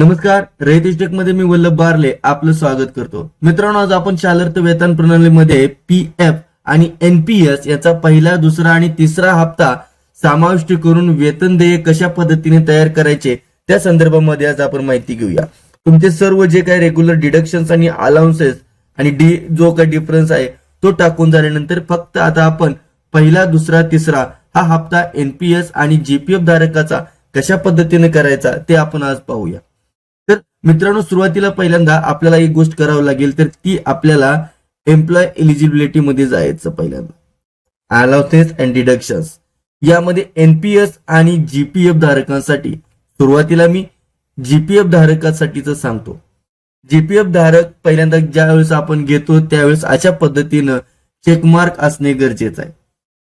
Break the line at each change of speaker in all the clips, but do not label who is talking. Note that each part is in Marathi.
नमस्कार रयत मध्ये मी वल्लभ बारले आपलं स्वागत करतो. मित्रांनो आज आपण शालर्थ वेतन प्रणालीमध्ये पी एफ आणि एनपीएस याचा पहिला दुसरा आणि तिसरा हप्ता समाविष्ट करून वेतन देय कशा पद्धतीने तयार करायचे त्या संदर्भामध्ये आज आपण माहिती घेऊया. तुमचे सर्व जे काही रेग्युलर डिडक्शन्स आणि अलाउन्सेस आणि डी जो काही डिफरन्स आहे तो टाकून झाल्यानंतर फक्त आता आपण पहिला दुसरा तिसरा हा हप्ता एनपीएस आणि जीपीएफ धारकाचा कशा पद्धतीने करायचा ते आपण आज पाहूया. मित्रांनो सुरुवातीला पहिल्यांदा आपल्याला एक गोष्ट करावं लागेल तर ती आपल्याला एम्प्लॉय एलिजिबिलिटी मध्ये जायचं पहिल्यांदा. अलाउन्सेस अँड डिडक्शन्स यामध्ये एनपीएस आणि जीपीएफ धारकांसाठी सुरुवातीला मी जीपीएफ धारकासाठीच सांगतो. जीपीएफ धारक पहिल्यांदा ज्यावेळेस आपण घेतो त्यावेळेस अशा पद्धतीनं चेकमार्क असणे गरजेचं आहे.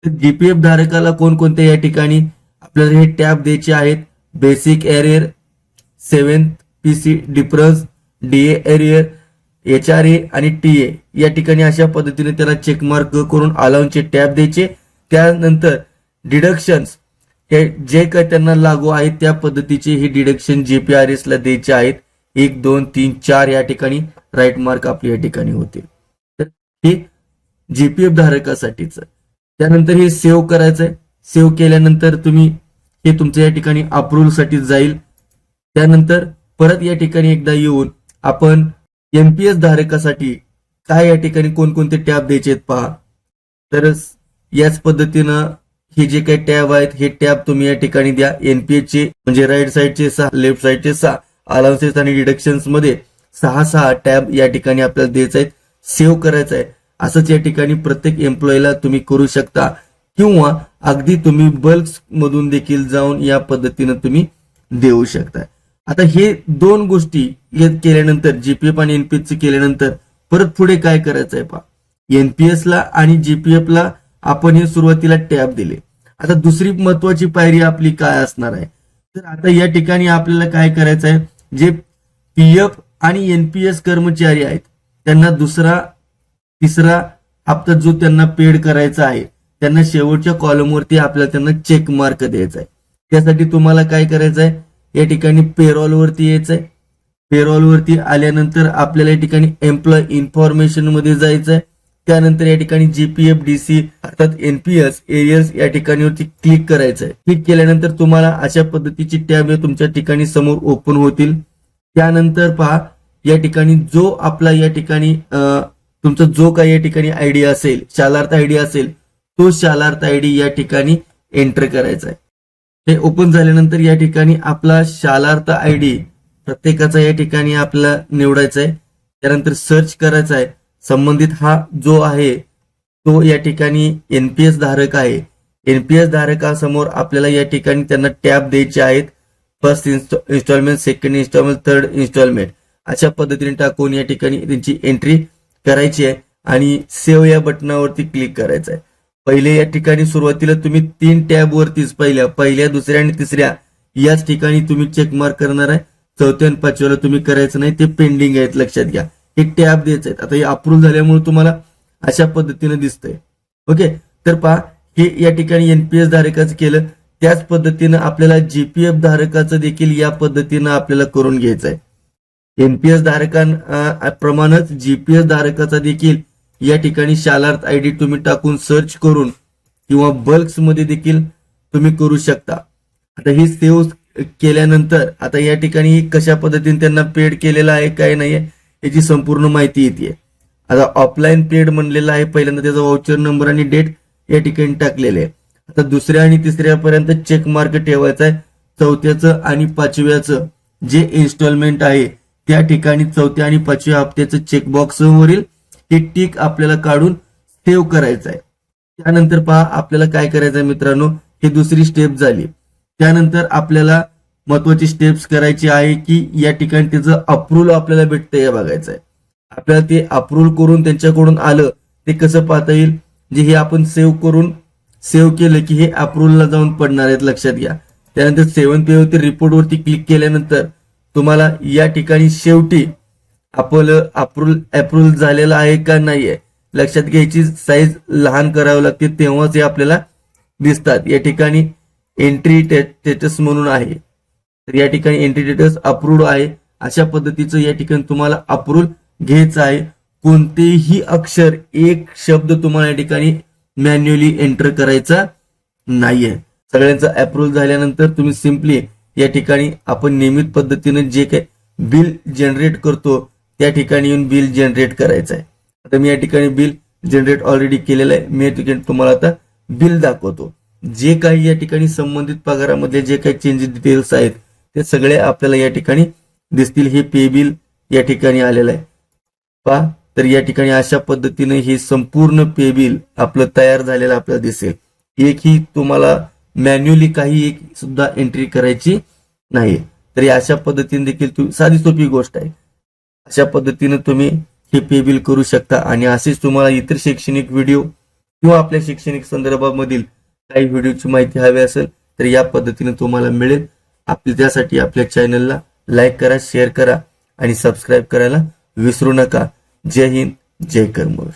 तर जीपीएफ धारकाला कोणकोणत्या या ठिकाणी आपल्याला हे टॅब द्यायचे आहेत? Basic arrear seventh PC difference A arrear H R A आणि टी ए या ठिकाणी अशा पद्धतीने त्याला चेकमार्क करून अलाउनचे टॅब द्यायचे. त्यानंतर डिडक्शन्स हे जे काही त्यांना लागू आहेत त्या पद्धतीचे हे डिडक्शन जेपीआरएस ला द्यायचे आहेत. एक दोन तीन चार या ठिकाणी राईट मार्क आपले या ठिकाणी होतील तर हे जीपीएफ धारकासाठीच. त्यानंतर हे सेव्ह करायचंय. सेव्ह केल्यानंतर तुम्ही हे तुमच्या या ठिकाणी अप्रुव्हलसाठी जाईल. त्यानंतर परत या ठिकाणी एकदा येऊन आपण एमपीएस धारकासाठी काय या ठिकाणी कोणकोणते टॅब द्यायचे आहेत पहा. तर याच पद्धतीनं हे जे काही टॅब आहेत हे टॅब तुम्ही या ठिकाणी द्या. एनपीएस चे म्हणजे राईट साईडचे सहा लेफ्ट साईडचे सहा अलाउन्सेस आणि डिडक्शन्समध्ये सहा सहा टॅब या ठिकाणी आपल्याला द्यायचे आहेत. सेव्ह करायचं आहे. असंच या ठिकाणी प्रत्येक एम्प्लॉईला तुम्ही करू शकता. किंवा अगदी तुम्ही बल्क मधून देखील जाऊन या पद्धतीनं तुम्ही देऊ शकता. आता हे दोन गोष्टी हे केल्यानंतर जीपीएफ आणि एनपीएस केल्यानंतर परत पुढे काय करायचं आहे पहा. एनपीएस ला आणि जीपीएफ ला आपण हे सुरुवातीला टॅब दिले. आता दुसरी महत्वाची पायरी आपली काय असणार आहे? तर आता या ठिकाणी आपल्याला काय करायचं आहे? जे पीएफ आणि एनपीएस कर्मचारी आहेत त्यांना दुसरा तिसरा हप्ता जो त्यांना पेड करायचा आहे त्यांना शेवटच्या कॉलमवरती आपल्याला त्यांना चेक मार्क द्यायचा आहे. त्यासाठी तुम्हाला काय करायचं आहे? या ठिकाणी पेरोल वरती यायचंय. पेरोल वरती आल्यानंतर आपल्याला या ठिकाणी एम्प्लॉय इन्फॉर्मेशनमध्ये जायचंय. त्यानंतर या ठिकाणी जीपीएफ डीसी अर्थात एनपीएस एरियस या ठिकाणी वरती क्लिक करायचंय. क्लिक केल्यानंतर तुम्हाला अशा पद्धतीची टॅब हे तुमच्या ठिकाणी समोर ओपन होतील. त्यानंतर पहा या ठिकाणी जो आपला या ठिकाणी तुमचा जो काही या ठिकाणी आयडी असेल शालार्थ आयडी असेल तो शालार्थ आयडी या ठिकाणी एंटर करायचा आहे हे ओपन झाल्यानंतर या ठिकाणी आपला शालार्थ आय डी प्रत्येकाचा या ठिकाणी आपला निवडायचा आहे त्यानंतर सर्च करायचा आहे संबंधित हा जो आहे तो या ठिकाणी एनपीएस धारक आहे. एनपीएस धारकासमोर आपल्याला या ठिकाणी त्यांना टॅब द्यायचे आहेत. First instalment second instalment third instalment अशा पद्धतीने टाकून या ठिकाणी त्यांची एंट्री करायची आहे. आणि सेव्ह या बटनावरती क्लिक करायचं आहे पहिले या ठिकाणी सुरुवातीला तुम्ही तीन टॅब वरतीच पहिल्या पहिल्या दुसऱ्या आणि तिसऱ्या याच ठिकाणी तुम्ही चेक मार्क करणार आहे. चौथ्या आणि पाचव्याला तुम्ही करायचं नाही ते पेंडिंग आहेत लक्षात घ्या. हे टॅब द्यायचं आहेत. आता हे अप्रूव्ह झाल्यामुळे तुम्हाला अशा पद्धतीने दिसतंय. ओके? तर पहा हे या ठिकाणी एनपीएस धारकाचं केलं. त्याच पद्धतीनं आपल्याला जीपीएफ धारकाचं देखील या पद्धतीनं आपल्याला करून घ्यायचं आहे एनपीएस धारकांप्रमाणेच जीपीएस धारकाचा देखील या ठिकाणी शालार्थ आय डी तुम्ही टाकून सर्च करून किंवा बल्क्समध्ये देखील तुम्ही करू शकता. आता ही सेव्ह केल्यानंतर आता या ठिकाणी कशा पद्धतीने त्यांना पेड केलेलं आहे काय नाहीये याची संपूर्ण माहिती येते. आता ऑफलाईन पेड म्हणलेला आहे पहिल्यांदा त्याचा वाउचर नंबर आणि डेट या ठिकाणी टाकलेले आहे. आता दुसऱ्या आणि तिसऱ्या पर्यंत चेक मार्क ठेवायचा आहे चौथ्याचं आणि पाचव्याचं जे इन्स्टॉलमेंट आहे त्या ठिकाणी चौथ्या आणि पाचव्या हप्त्याचं चेकबॉक्स वरील हे टिक आपल्याला काढून सेव्ह करायचं आहे. त्यानंतर पहा आपल्याला काय करायचं आहे मित्रांनो? ही दुसरी स्टेप झाली. त्यानंतर आपल्याला महत्वाची स्टेप्स करायची आहे की या ठिकाणी त्याचं अप्रुव्हल आपल्याला भेटतं हे बघायचं आहे. आपल्याला ते अप्रुव्हल करून त्यांच्याकडून आलं ते कसं पाहता येईल? जे हे आपण सेव्ह करून सेव्ह केलं की हे अप्रुव्हलला जाऊन पडणार आहेत लक्षात घ्या. त्यानंतर सेवन पे वरती रिपोर्ट वरती क्लिक केल्यानंतर तुम्हाला या ठिकाणी शेवटी आपलं अप्रूल अप्रूव्ह झालेलं आहे का नाहीये? लक्षात घ्यायची साईज लहान करावी लागते तेव्हाच हे आपल्याला दिसतात. या ठिकाणी एंट्री स्टेटस म्हणून आहे. तर या ठिकाणी एंट्री स्टेटस अप्रूव्ह आहे. अशा पद्धतीचं या ठिकाणी तुम्हाला अप्रूव्ह घ्यायचं आहे. कोणतेही अक्षर एक शब्द तुम्हाला या ठिकाणी मॅन्युअली एंटर करायचा नाहीये. सगळ्यांचा अप्रूव्ह झाल्यानंतर तुम्ही सिम्पली या ठिकाणी आपण नियमित पद्धतीने जे काही बिल जनरेट करतो त्या ठिकाणी येऊन बिल जनरेट करायचं आहे आता मी या ठिकाणी बिल जनरेट ऑलरेडी केलेलं आहे. मी या ठिकाणी तुम्हाला आता बिल दाखवतो. जे काही या ठिकाणी संबंधित पगारामध्ये जे काही चेंज डिटेल्स आहेत ते सगळे आपल्याला या ठिकाणी दिसतील. हे पे बिल या ठिकाणी आलेलं आहे. पहा तर या ठिकाणी अशा पद्धतीने हे संपूर्ण पे बिल आपलं तयार झालेलं आपल्याला दिसेल. एकही तुम्हाला मॅन्युअली काही एक सुद्धा एंट्री करायची नाही तर या अशा पद्धतीने देखील साधी सोपी गोष्ट आहे. अशा पद्धतीने तुम्ही हे पे बिल करू शकता. आणि असेच तुम्हाला इतर शैक्षणिक व्हिडिओ किंवा आपल्या शैक्षणिक संदर्भामधील काही व्हिडिओची माहिती हवी असेल तर या पद्धतीने तुम्हाला मिळेल. आपल्या त्यासाठी आपल्या चॅनलला लाईक करा शेअर करा आणि सबस्क्राईब करायला विसरू नका. जय हिंद जय कर्मवीर